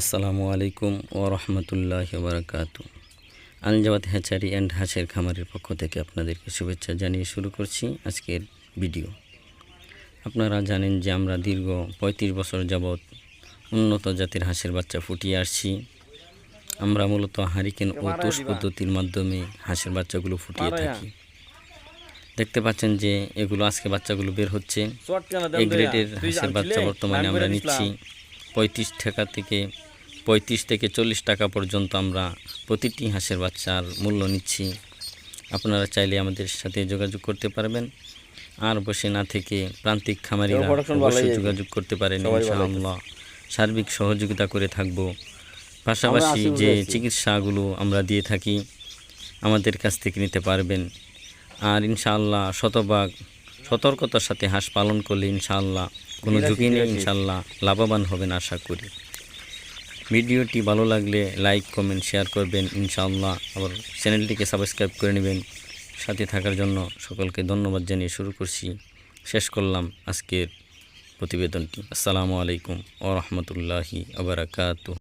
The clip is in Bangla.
আসসালামু আলাইকুম ও রহমতুল্লাহ বারকাতু। আলজাবাদ হ্যাচারি অ্যান্ড হাঁসের খামারের পক্ষ থেকে আপনাদেরকে শুভেচ্ছা জানিয়ে শুরু করছি আজকের ভিডিও। আপনারা জানেন যে আমরা দীর্ঘ পঁয়ত্রিশ বছর যাবৎ উন্নত জাতের হাঁসের বাচ্চা ফুটিয়ে আসছি। আমরা মূলত হারিকেন ও তোষ পদ্ধতির মাধ্যমে হাঁসের বাচ্চাগুলো ফুটিয়ে থাকি। দেখতে পাচ্ছেন যে এগুলো আজকে বাচ্চাগুলো বের হচ্ছে। এই গ্রেডের হাঁসের বাচ্চা বর্তমানে আমরা নিচ্ছি পঁয়ত্রিশ টাকা থেকে পঁয়ত্রিশ থেকে চল্লিশ টাকা পর্যন্ত আমরা প্রতিটি হাঁসের বাচ্চার মূল্য নিচ্ছি। আপনারা চাইলে আমাদের সাথে যোগাযোগ করতে পারবেন। আর বসে না থেকে প্রান্তিক খামারিরা অবশ্যই যোগাযোগ করতে পারেন ইনশাআল্লাহ। সার্বিক সহযোগিতা করে থাকব। পাশাপাশি যে চিকিৎসাগুলো আমরা দিয়ে থাকি আমাদের কাছ থেকে নিতে পারবেন। আর ইনশাআল্লাহ শতভাগ সতর্কতার সাথে হাঁস পালন করলে ইনশাআল্লাহ কোনো ঝুঁকি নেই। ইনশাআল্লাহ লাভবান হবেন আশা করি। ভিডিওটি ভালো লাগলে লাইক, কমেন্ট, শেয়ার করবেন। ইনশাআল্লাহ আবার চ্যানেলটিকে সাবস্ক্রাইব করে নেবেন। সাথে থাকার জন্য সকলকে ধন্যবাদ জানিয়ে শুরু করছি। শেষ করলাম আজকের প্রতিবেদনটি। আসসালামু আলাইকুম ও রহমতুল্লাহি আবরাকাতু